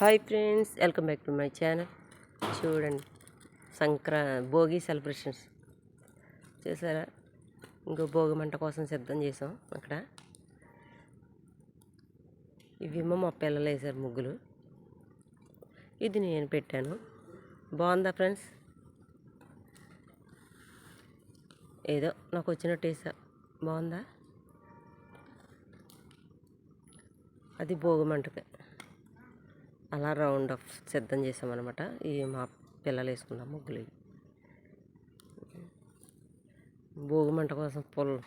Hi friends welcome back to my channel. చూడండి సంక్రా Bhogi celebrations. చేశారా ఇంకో భోగి మంట కోసం సిద్ధం చేసాం అక్కడ. ఇవేమో మా పిల్లలు వేసారు ముగ్గులు. ఇది నేను పెట్టాను. బాగుందా ఫ్రెండ్స్? ఏదో నాకు వచ్చినట్టు వేసా బాగుందా? అది భోగి మంటకే అలా రౌండ్ ఆఫ్ సిద్ధం చేసామన్నమాట. ఇవి మా పిల్లలు వేసుకున్న ముగ్గులు భోగి మంట కోసం పొల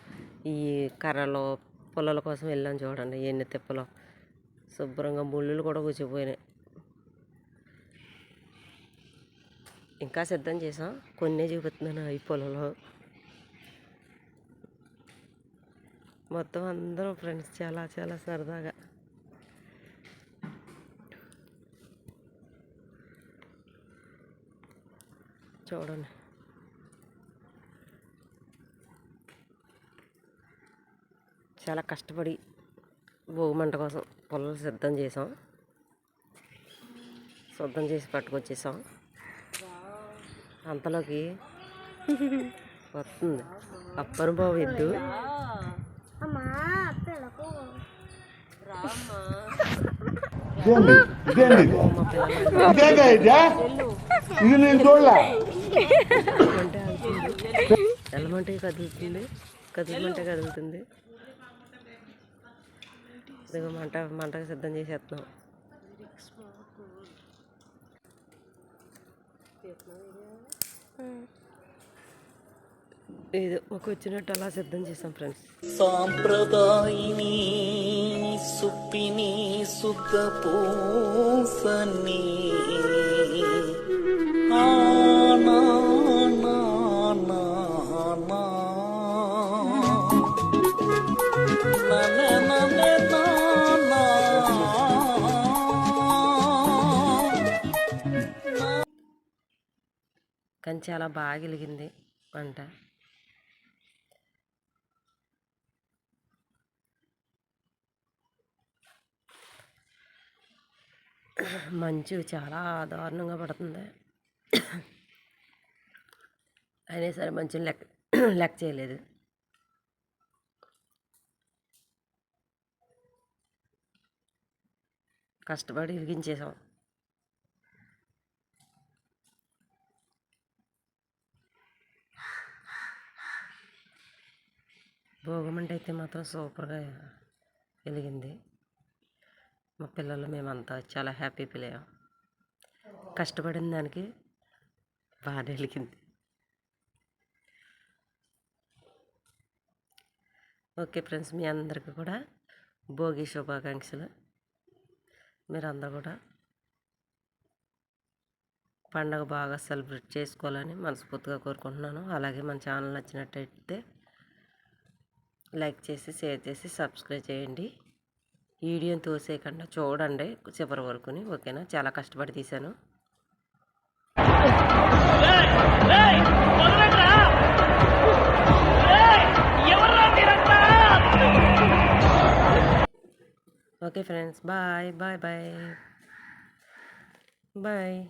ఈ కర్రలు పొలాల కోసం వెళ్ళాం చూడండి. ఎన్ని తిప్పలు. శుభ్రంగా ముళ్ళులు కూడా కూర్చిపోయినాయి ఇంకా సిద్ధం చేసాం. కొన్ని చూపిస్తున్నాను ఈ పొలంలో మొత్తం అందరూ ఫ్రెండ్స్ చాలా చాలా సరదాగా. చూడండి. చాలా కష్టపడి భోగిమంట కోసం పొలాలు సిద్ధం చేసాం. సిద్ధం చేసి పట్టుకొచ్చేసాం. అంతలోకి వస్తుంది. అప్పని బాబు ఎద్దు. ఇది? నేను చూడలే? వెళ్ళమంటే కదులుతుంది కదులమంటే కదులుతుంది. ఇదిగో మంట మంటకు సిద్ధం చేసేస్తున్నాం. ఏదో మాకు వచ్చినట్టు అలా సిద్ధం చేసాం ఫ్రెండ్స్. సాంప్రదాయిని సుప్పిని సుఖ పూసని కానీ చాలా బాగా వెలిగింది వంట. మంచు చాలా దారుణంగా పడుతుంది. అయినా సరే మంచుని లెక్క లెక్క చేయలేదు. కష్టపడి వెలిగించేసాం. భోగమంట అయితే మాత్రం సూపర్గా వెలిగింది. మా పిల్లలు మేమంతా చాలా హ్యాపీ ఫీల్ అయ్యాం కష్టపడిన దానికి బాగా వెలిగింది. ఓకే ఫ్రెండ్స్ మీ అందరికీ కూడా భోగి శుభాకాంక్షలు. మీరందరూ కూడా పండగ బాగా సెలబ్రేట్ చేసుకోవాలని మనస్ఫూర్తిగా కోరుకుంటున్నాను. అలాగే మన ఛానల్ నచ్చినట్టయితే లైక్ చేసి షేర్ చేసి సబ్స్క్రైబ్ చేయండి. వీడియోని తోసేయకుండా చూడండి చివరి వరకుని ఓకేనా? చాలా కష్టపడి తీశాను. Okay friends bye bye bye. Bye.